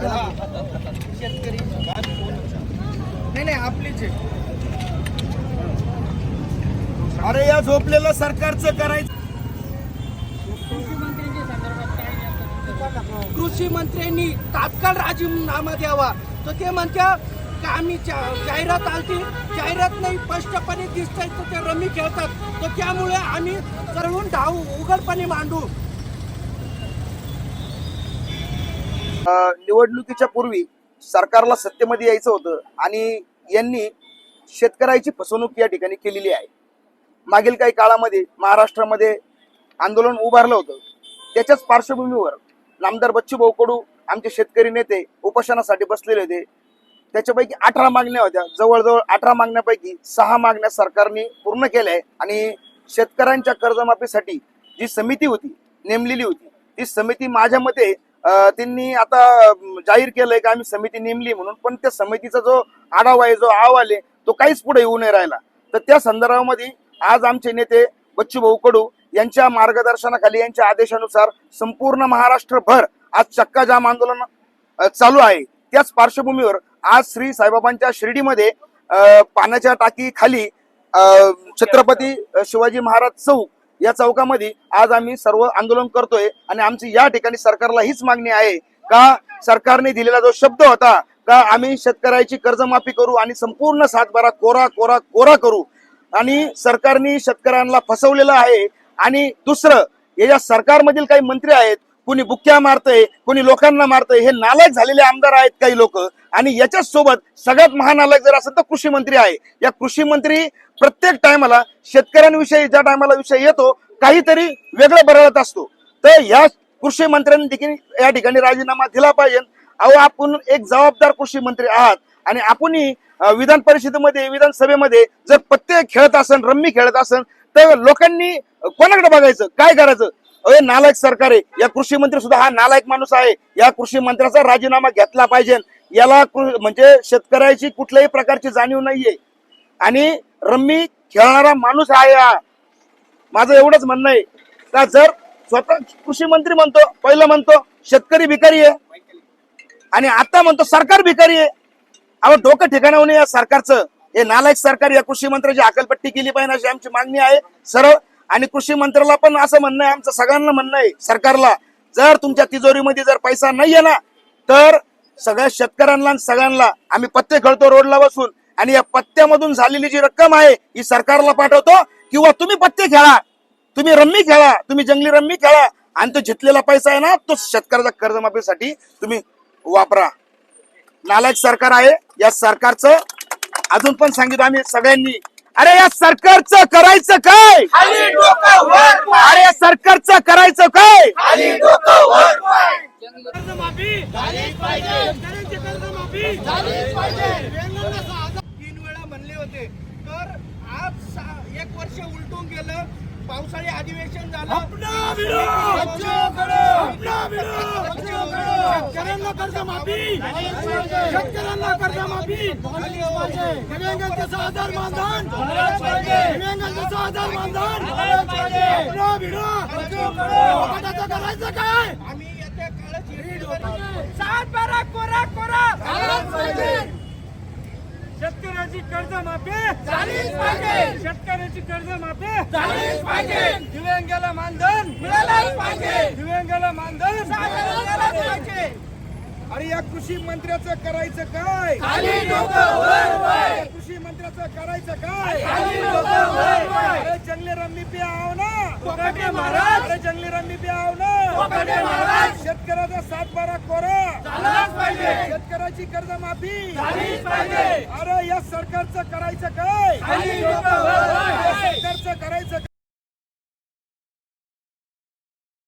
शेतकरी नाही नाही आपलीच आहे. अरे या झोपलेलं सरकारचं करायचं. कृषी मंत्र्यांनी तात्काळ राजीनामा द्यावा. तर ते म्हणत्या का आम्ही जाहिरात आलती जाहिरात नाही स्पष्टपणे दिसतंय तर ते रमी खेळतात. तर त्यामुळे आम्ही चढवून धाव उघडपणे मांडू. निवडणुकीच्या पूर्वी सरकारला सत्तेमध्ये यायचं होतं आणि यांनी शेतकऱ्याची फसवणूक या ठिकाणी केलेली आहे. मागील काही काळामध्ये महाराष्ट्रामध्ये आंदोलन उभारलं होतं. त्याच्याच पार्श्वभूमीवर नामदार बच्चूभाऊ कडू आमचे शेतकरी नेते उपोषणासाठी बसलेले होते. त्याच्यापैकी अठरा मागण्या होत्या. जवळजवळ अठरा मागण्यापैकी सहा मागण्या सरकारने पूर्ण केल्या आहे आणि शेतकऱ्यांच्या कर्जमाफीसाठी जी समिती होती नेमलेली होती ती समिती माझ्या मते त्यांनी आता जाहीर केलंय की आम्ही समिती नेमली म्हणून पण त्या समितीचा जो आढावा आहे जो अहवाल आहे तो काहीच पुढे येऊ नाही राहिला. तर त्या संदर्भामध्ये आज आमचे नेते बच्चूभाऊ कडू यांच्या मार्गदर्शनाखाली यांच्या आदेशानुसार संपूर्ण महाराष्ट्रभर आज चक्का जाम आंदोलन चालू आहे. त्याच पार्श्वभूमीवर आज श्री साईबाबांच्या शिर्डीमध्ये पाण्याच्या टाकी खाली छत्रपती शिवाजी महाराज चौक या चौकामध्ये आज आम्ही सर्व आंदोलन करतोय आणि आमची या ठिकाणी सरकारला हीच मागणी आहे का सरकारने दिलेला जो शब्द होता का आम्ही शेतकऱ्याची कर्जमाफी करू आणि संपूर्ण सातबारा कोरा कोरा कोरा करू आणि सरकारने शेतकऱ्यांना फसवलेलं आहे आणि दुसरं हे ज्या सरकारमधील काही मंत्री आहेत कुणी बुक्क्या मारतय कुणी लोकांना मारतय हे नालायक झालेले आमदार आहेत काही लोक. आणि याच्याच सोबत सगळ्यात महानालायक जर असेल तर कृषी मंत्री आहे. या कृषी मंत्री प्रत्येक टायमाला शेतकऱ्यांविषयी ज्या टायमाला विषय येतो काहीतरी वेगळं बरळत असतो. तर या कृषी मंत्र्यांनी देखील या ठिकाणी राजीनामा दिला पाहिजे. अहो आपण एक जबाबदार कृषी मंत्री आहात. आणि आपणही विधान परिषदेमध्ये विधानसभेमध्ये जर पत्ते खेळत असन रम्मी खेळत असन तर लोकांनी कोणाकडे बघायचं? काय करायचं? अरे नालायक सरकार आहे. या कृषी मंत्री सुद्धा हा नालायक माणूस आहे. या कृषी मंत्र्याचा राजीनामा घेतला पाहिजे. याला म्हणजे शेतकऱ्याची कुठल्याही प्रकारची जाणीव नाहीये. आणि रम्मी खेळणारा माणूस आहे हा. माझं एवढंच म्हणणं आहे. का जर स्वतः कृषी मंत्री म्हणतो पहिलं म्हणतो शेतकरी भिकारी आहे. आणि आता म्हणतो सरकार भिकारी आहे. अहो डोकं ठिकाणाहून या सरकारचं. हे नालायक सरकार या कृषी मंत्र्याची अकलपट्टी केली पाहिजे अशी आमची मागणी आहे. सरळ आणि कृषी मंत्र्याला पण असं म्हणणं आहे आमचं सगळ्यांना म्हणणं आहे सरकारला. जर तुमच्या तिजोरीमध्ये जर पैसा नाहीये ना तर सगळ्या शेतकऱ्यांना सगळ्यांना आम्ही पत्ते खेळतो रोडला बसून. आणि या पत्त्यामधून झालेली जी रक्कम आहे ही सरकारला पाठवतो किंवा तुम्ही पत्ते खेळा. तुम्ही रम्मी खेळा. तुम्ही जंगली रम्मी खेळा. आणि तो जितलेला पैसा आहे ना तो शेतकऱ्याच्या कर्जमाफीसाठी तुम्ही वापरा. नालायक सरकार आहे. या सरकारचं अजून पण सांगितलं आम्ही सगळ्यांनी. अरे या सरकारचं करायचं काय? अरे या सरकारचं करायचं काय? तीन वेळा म्हणले होते. तर आज एक वर्ष उलटून गेलं. पावसाळी अधिवेशन झालं. शेतकऱ्यांना कर्जमाफी शेतकऱ्यांना कर्जमाफी दिव्यांगांचं सहा हजार मानधन. दिव्यांगांचं हजार मानधन. भिडो, करायचं काय? सात बारा कोरा कोरा शेतकऱ्याची कर्जमाफी झालीच पाहिजे. शेतकऱ्याची कर्जमाफी झालीच पाहिजे. दिव्यांगाला मानधन. मिळालंच पाहिजे. दिव्यांगाला मानधन. पाहिजे. अरे या कृषी मंत्र्याचं करायचं काय? या कृषी मंत्र्याचं करायचं काय? अरे जंगली रम्मी पे आव ना. महाराज. अरे जंगली रम्मी पे आव ना. शेतकऱ्याचा सात बारा कोरा शेतकऱ्याची कर्जमाफी. अरे या सरकारचं करायचं काय? सरकारचं करायचं